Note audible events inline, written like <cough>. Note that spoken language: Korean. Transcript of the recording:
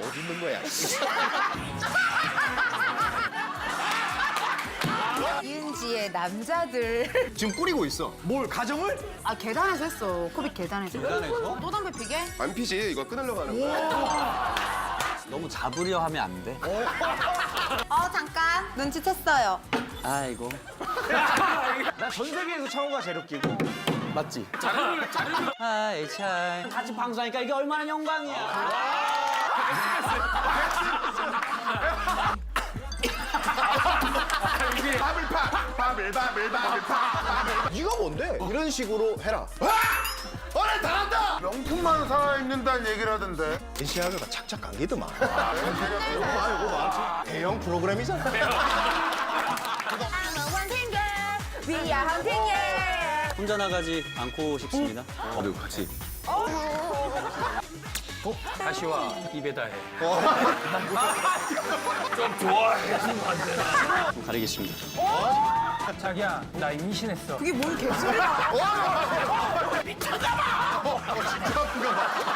어디 있는 거야? 이은지의 남자들. 지금 꾸리고 있어. 뭘 가정을? 아 계단에서 했어. 코빅 계단에서. 계단에서? 또 담배 피게? 안 피지. 이거 끊으려고 하는 거야. 너무 잡으려 하면 안 돼. 어 잠깐 눈치챘어요. 아이고. <laughs> 나 전 세계에서 창호가 제일 웃기고. 맞지? 자르르, 자르르. 하이, 차이. 같이 방송하니까 이게 얼마나 영광이야. 바블파, 바블, 바블, 바블파. 이거 뭔데? 이런 식으로 해라. 와! 오늘 잘한다. 명품만 살아있는다는 얘기를 하던데. 시아가 착착 감기더만. 이거 봐, 이거 봐. 대형 프로그램이잖아. I'm a hunting girl. We are hunting yeah. 혼자 나가지 않고 싶습니다. 어디 같이. 다시 와 입에다 해. 좀 가리겠습니다. 자기야, 나 임신했어. 그게 뭔 개소리야? <laughs>